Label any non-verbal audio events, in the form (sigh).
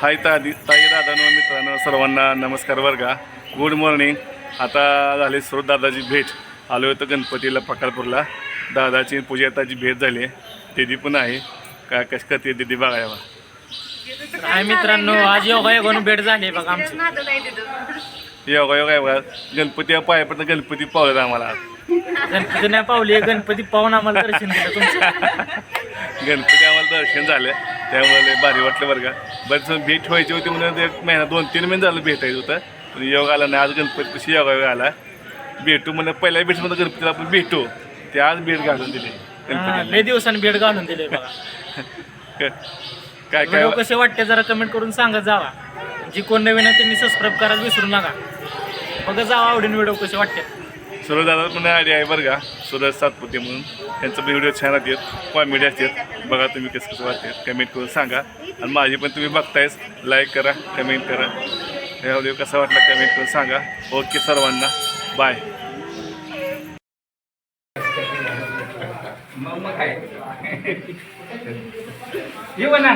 हाय तादी ताई दादानो मित्रांनो सर्वांना नमस्कार वर्गा. गुड मॉर्निंग आता झाली स्रोत दादाची भेट. आलो होतो गणपतीला पकालपूरला. दादाची पूजाताची भेट झाली. दिदी पण आहे. काय कशी करते दिदी बघायला? काय मित्रांनो आज योगा योगानं भेट झाली बघा आमची. योगा योगा योगा. गणपती पाय पण गणपती पावलं आम्हाला. गणपती नाही पावली गणपती पाहून आम्हाला दर्शन दिलं तुमचं. गणपती आम्हाला दर्शन झालं. त्यामुळे भारी वाटलं बरं का. बरं भेट व्हायची होती म्हणून एक महिना दोन तीन महिने झालं भेटायचं होतं पण योग आला नाही. आज गणपती कशी योगा योग आला. भेटू म्हणजे पहिल्या भेटमध्ये गणपतीला आपण भेटू. ते आज भेट घालून दिली. गणपतीला. लय दिवसांनी भेट घालून दिले काय काय? कसे वाटते जरा कमेंट करून सांगत जावा. जी कोण नवीन आहे त्यांनी सबस्क्राईब करायला विसरू नका. बघा जावा आवडीन व्हिडिओ कसे वाटते. सुरज दादा पण आयडिया आहे बरं का? सूरज सातपुते म्हणून. त्यांचं व्हिडिओ छान असतात कॉमेडी असतात बघा तुम्ही कसं कसं वाटतात कमेंट करून सांगा. आणि माझी पण तुम्ही बघतायच लाईक करा कमेंट करा. हे व्हिडिओ कसा वाटला कमेंट करून सांगा. ओके सर्वांना. बाय मग काय? (laughs) येऊ ना